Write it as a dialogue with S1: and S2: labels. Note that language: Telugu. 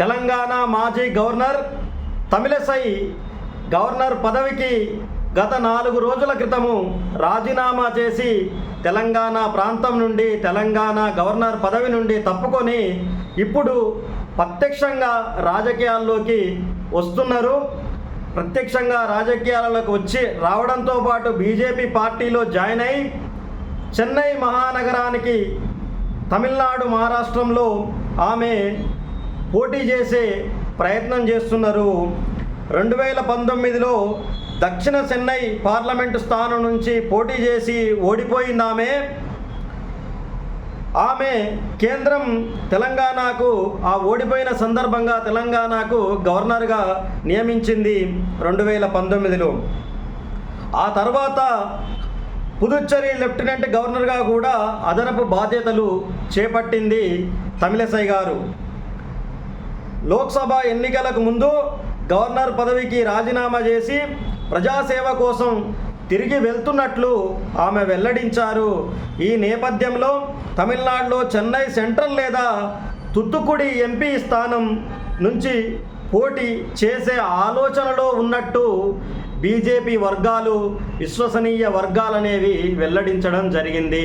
S1: తెలంగాణ మాజీ గవర్నర్ తమిళసై గవర్నర్ పదవికి గత నాలుగు రోజుల క్రితము రాజీనామా చేసి తెలంగాణ ప్రాంతం నుండి తెలంగాణ గవర్నర్ పదవి నుండి తప్పుకొని ఇప్పుడు ప్రత్యక్షంగా రాజకీయాల్లోకి వస్తున్నారు. ప్రత్యక్షంగా రాజకీయాలకు వచ్చి రావడంతో పాటు బీజేపీ పార్టీలో జాయిన్ అయి చెన్నై మహానగరానికి తమిళనాడు మహారాష్ట్రంలో ఆమె పోటీ చేసే ప్రయత్నం చేస్తున్నారు. రెండు వేల పంతొమ్మిదిలో దక్షిణ చెన్నై పార్లమెంటు స్థానం నుంచి పోటీ చేసి ఓడిపోయింది ఆమె. ఆమె కేంద్రం తెలంగాణకు ఆ ఓడిపోయిన సందర్భంగా తెలంగాణకు గవర్నర్గా నియమించింది రెండు వేల పంతొమ్మిదిలో. ఆ తర్వాత పుదుచ్చేరి లెఫ్టినెంట్ గవర్నర్గా కూడా అదనపు బాధ్యతలు చేపట్టింది తమిళసై గారు. లోక్సభ ఎన్నికలకు ముందు గవర్నర్ పదవికి రాజీనామా చేసి ప్రజాసేవ కోసం తిరిగి వెళ్తున్నట్లు ఆమె వెల్లడించారు. ఈ నేపథ్యంలో తమిళనాడులో చెన్నై సెంట్రల్ లేదా తుత్తుకుడి ఎంపీ స్థానం నుంచి పోటీ చేసే ఆలోచనలో ఉన్నట్టు బీజేపీ వర్గాలు విశ్వసనీయ వర్గాలనేవి వెల్లడించడం జరిగింది.